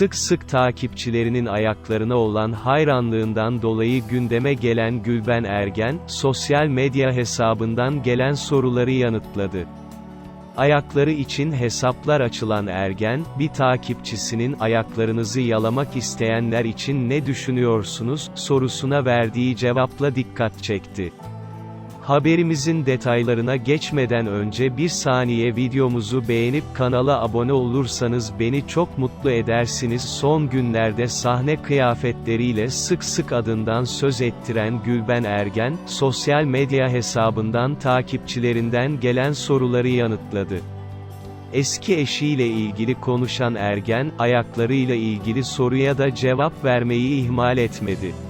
Sık sık takipçilerinin ayaklarına olan hayranlığından dolayı gündeme gelen Gülben Ergen, sosyal medya hesabından gelen soruları yanıtladı. Ayakları için hesaplar açılan Ergen, bir takipçisinin ayaklarınızı yalamak isteyenler için ne düşünüyorsunuz, sorusuna verdiği cevapla dikkat çekti. Haberimizin detaylarına geçmeden önce bir saniye videomuzu beğenip kanala abone olursanız beni çok mutlu edersiniz. Son günlerde sahne kıyafetleriyle sık sık adından söz ettiren Gülben Ergen, sosyal medya hesabından takipçilerinden gelen soruları yanıtladı. Eski eşiyle ilgili konuşan Ergen, ayaklarıyla ilgili soruya da cevap vermeyi ihmal etmedi.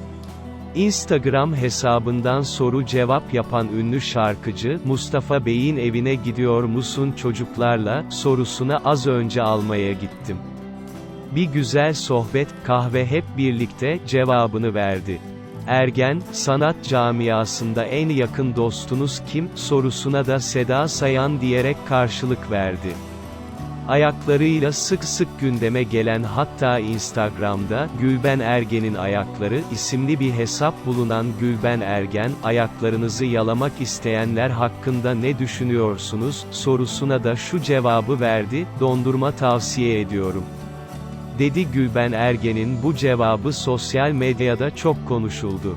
Instagram hesabından soru cevap yapan ünlü şarkıcı, Mustafa Bey'in evine gidiyor musun çocuklarla, sorusuna az önce almaya gittim. Bir güzel sohbet, kahve hep birlikte, cevabını verdi. Ergen, sanat camiasında en yakın dostunuz kim, sorusuna da Seda Sayan diyerek karşılık verdi. Ayaklarıyla sık sık gündeme gelen hatta Instagram'da, Gülben Ergen'in Ayakları isimli bir hesap bulunan Gülben Ergen, ayaklarınızı yalamak isteyenler hakkında ne düşünüyorsunuz, sorusuna da şu cevabı verdi, dondurma tavsiye ediyorum. Dedi Gülben Ergen'in bu cevabı sosyal medyada çok konuşuldu.